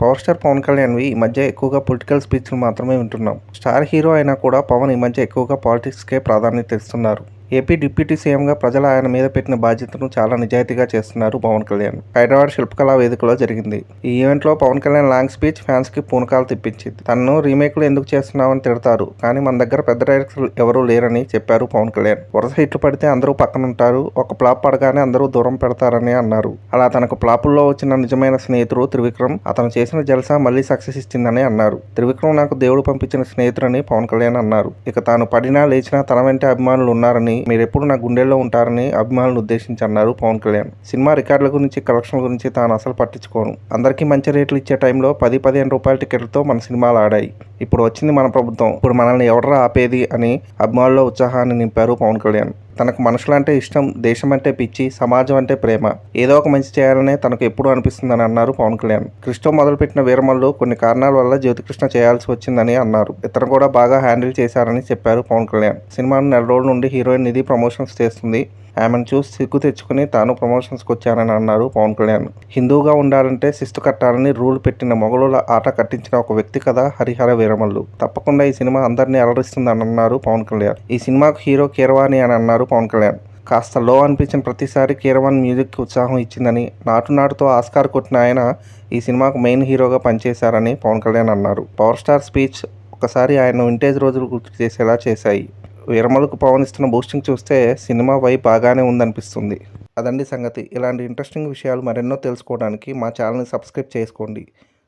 Power star Pawan కళ్యాణ్వి ఈ మధ్య ఎక్కువగా పొలిటికల్ స్పీచ్లు మాత్రమే వింటున్నాం. స్టార్ హీరో అయినా కూడా పవన్ ఈ మధ్య ఎక్కువగా పాలిటిక్స్కే ప్రాధాన్యత ఇస్తున్నారు. ఏపీ డిప్యూటీ సీఎంగా ప్రజలు ఆయన మీద పెట్టిన బాధ్యతను చాలా నిజాయితీగా చేస్తున్నారు పవన్ కళ్యాణ్. హైదరాబాద్ శిల్పకళా వేదికలో జరిగింది. ఈ ఈవెంట్లో పవన్ కళ్యాణ్ లాంగ్ స్పీచ్ ఫ్యాన్స్కి పూనకాలు తెప్పించింది. తనను రీమేక్లు ఎందుకు చేస్తున్నామని తిడతారు. కానీ మన దగ్గర పెద్ద డైరెక్టర్లు ఎవరూ లేరని చెప్పారు పవన్ కళ్యాణ్. వరుస హిట్లు పడితే అందరూ పక్కన ఉంటారు. ఒక ఫ్లాప్ పడగానే అందరూ దూరం పెడతారని అన్నారు. అలా తనకు ఫ్లాపుల్లో వచ్చిన నిజమైన స్నేహితుడు త్రివిక్రమ్ అతను చేసిన జల్సా మళ్ళీ సక్సెస్ ఇచ్చిందని అన్నారు. త్రివిక్రమ్ నాకు దేవుడు పంపించిన స్నేహితుడని పవన్ కళ్యాణ్ అన్నారు. ఇక తాను పడినా లేచినా తన వెంటే అభిమానులు ఉన్నారని మీరు ఎప్పుడు నా గుండెల్లో ఉంటారని అభిమానులను ఉద్దేశించి అన్నారు పవన్ కళ్యాణ్. సినిమా రికార్డుల గురించి కలెక్షన్ల గురించి తాను అసలు పట్టించుకోను. అందరికీ మంచి రేట్లు ఇచ్చే టైంలో పది పదిహేను రూపాయల టికెట్లతో మన సినిమాలు ఆడాయి. ఇప్పుడు వచ్చింది మన ప్రభుత్వం. ఇప్పుడు మనల్ని ఎవడరా ఆపేది అని అభిమానుల్లో ఉత్సాహాన్ని నింపారు పవన్ కళ్యాణ్. తనకు మనుషులంటే ఇష్టం దేశం అంటే పిచ్చి సమాజం అంటే ప్రేమ. ఏదో ఒక మంచి చేయాలనే తనకు ఎప్పుడు అనిపిస్తుందని అన్నారు పవన్ కళ్యాణ్. క్రిస్టో మొదలుపెట్టిన వీరమల్లు కొన్ని కారణాల వల్ల జ్యోతికృష్ణ చేయాల్సి వచ్చిందని అన్నారు. ఇతను కూడా బాగా హ్యాండిల్ చేశారని చెప్పారు పవన్ కళ్యాణ్. సినిమాను నెల రోజుల నుండి హీరోయిన్ నిధి ప్రమోషన్స్ చేస్తుంది. ఆమెను చూసి సిగ్గు తెచ్చుకుని తాను ప్రమోషన్స్కి వచ్చానని అన్నారు పవన్ కళ్యాణ్. హిందూగా ఉండాలంటే శిస్తు కట్టాలని రూల్ పెట్టిన మొగలుల ఆట కట్టించిన ఒక వ్యక్తి కదా హరిహర వీరమల్లు. తప్పకుండా ఈ సినిమా అందరినీ అలరిస్తుందని అన్నారు పవన్ కళ్యాణ్. ఈ సినిమాకు హీరో కీరవాణి అని అన్నారు పవన్ కళ్యాణ్. కాస్త లో అనిపించిన ప్రతిసారి కీరవాణి మ్యూజిక్ ఉత్సాహం ఇచ్చిందని నాటు నాటుతో ఆస్కార్ కొట్టిన ఆయన ఈ సినిమాకు మెయిన్ హీరోగా పనిచేశారని పవన్ కళ్యాణ్ అన్నారు. పవర్ స్టార్ స్పీచ్ ఒకసారి ఆయన వింటేజ్ రోజులు గుర్తు చేసేలా చేశాయి. విరమలకు పవన్ ఇస్తున్న బూస్టింగ్ చూస్తే సినిమా వైపు బాగానే ఉందనిపిస్తుంది. అదండి సంగతి. ఇలాంటి ఇంట్రెస్టింగ్ విషయాలు మరెన్నో తెలుసుకోవడానికి మా ఛానల్ని సబ్స్క్రైబ్ చేసుకోండి.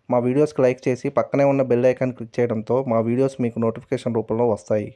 మా వీడియోస్కి లైక్ చేసి పక్కనే ఉన్న బెల్ ఐకాన్ క్లిక్ చేయడంతో మా వీడియోస్ మీకు నోటిఫికేషన్ రూపంలో వస్తాయి.